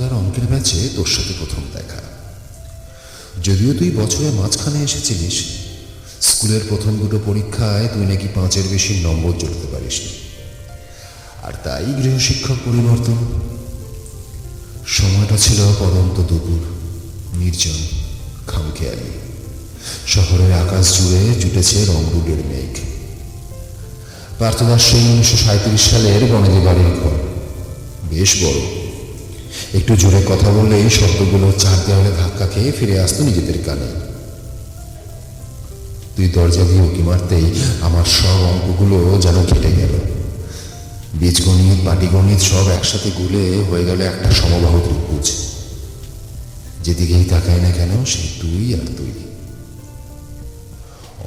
পার্থদার অঙ্কের ম্যাচে তোর সাথে প্রথম দেখা। যদিও তুই বছরে মাঝখানে এসেছিলিস, স্কুলের প্রথম দুটো পরীক্ষায় তুই নাকি পাঁচের বেশি নম্বর জড়তে পারিস আর তাই গৃহশিক্ষক পরিবর্তন। সময়টা ছিল পরন্ত দুপুর, নির্জন, খামখেয়ালি। শহরের আকাশ জুড়ে জুটেছে রংরুগের মেঘ। পার্থদাস সেই উনিশশো সাঁত্রিশ সালের বনেদি বাড়ির ঘর। বেশ বড়। একটু জোরে কথা বললেই শব্দগুলো চার দেওয়ালে ধাক্কা খেয়ে ফিরে আসতো নিজেদের কানে। তুই দরজা দিয়ে উকি মারতেই আমার সব অঙ্কগুলো যেন কেটে গেল। বীজগণিত পাটিগণিত সব একসাথে গুলে হয়ে গেল একটা সমবাহু ত্রিভুজ। যেদিকেই তাকায় না কেন, সেই তুই আর তুই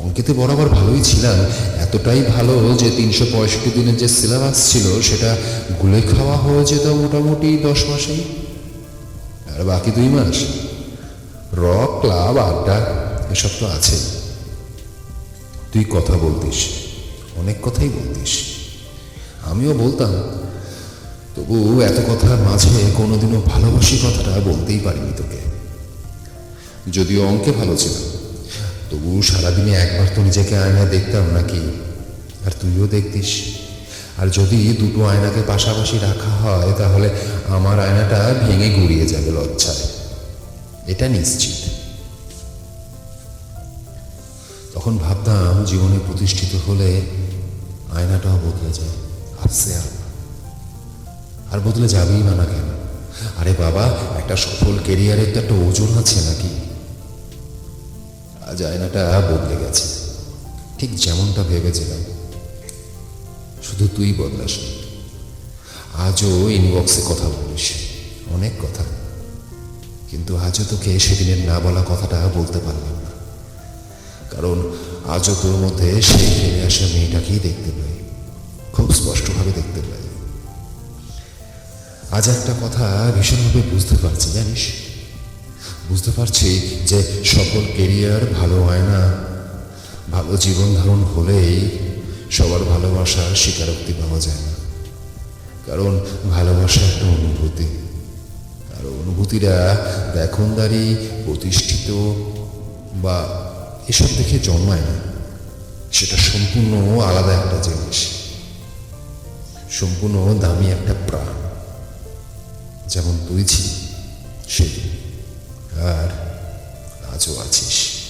অঙ্কেতে বরাবর ভালোই ছিলাম এতটাই ভালো যে তিনশো পঁয়ষট্টি দিনের যে সিলেবাস ছিল, সেটা গুলে খাওয়া হয়ে যেত মোটামুটি দশ মাসেই। আর বাকি দুই মাস, রক, ক্লাব, আড্ডা, এসব তো আছে। তুই কথা বলতিস, অনেক কথাই বলতিস। আমিও বলতাম, তবু এত কথার মাঝে কোনোদিনও ভালোবাসি কথাটা বলতেই পারিনি তোকে। যদিও অঙ্কে ভালো ছিল তবু সারাদিনে একবার তো নিজেকে আয়নায় দেখতাম নাকি? আর তুইও দেখতিস। আর যদি দুটো আয়নাকে পাশাপাশি রাখা হয়, তাহলে আমার আয়নাটা ভেঙে গুড়িয়ে যাবে লজ্জায়। এটা নিশ্চিত। তখন ভাবতাম জীবনে প্রতিষ্ঠিত হলে আয়নাটাও বদলে যায়। আর আর বদলে যাবেই না না কেন? আরে বাবা, একটা সফল কেরিয়ারের তো একটা ওজন আছে নাকি? আজ আয়নাটা বদলে গেছে। ঠিক যেমনটা ভেবেছিলাম। শুধু তুই বদলাস আজও ইনবক্সে কথা বলিস। অনেক কথা। কিন্তু আজও তোকে সেদিনের না বলা কথাটা বলতে পারলাম না। কারণ আজও তোর মধ্যে সেই ফিরে আসা মেয়েটাকেই দেখতে পাই। খুব স্পষ্টভাবে দেখতে পাই। আজ একটা কথা ভীষণভাবে বুঝতে পারছি, জানিস? বুঝতে পারছি যে সকল কেরিয়ার ভালো হয় না। ভালো জীবন ধারণ হলেই সবার ভালোবাসার স্বীকারোক্তি পাওয়া যায় না। কারণ ভালোবাসা একটা অনুভূতি। আর অনুভূতিরা দেখনদারি, প্রতিষ্ঠিত বা এসব দেখে জন্মায় না। সেটা সম্পূর্ণ আলাদা একটা জিনিস। সম্পূর্ণ দামি একটা প্রাণ। যেমন তুই ছিলি সেদিন। আজও আছিস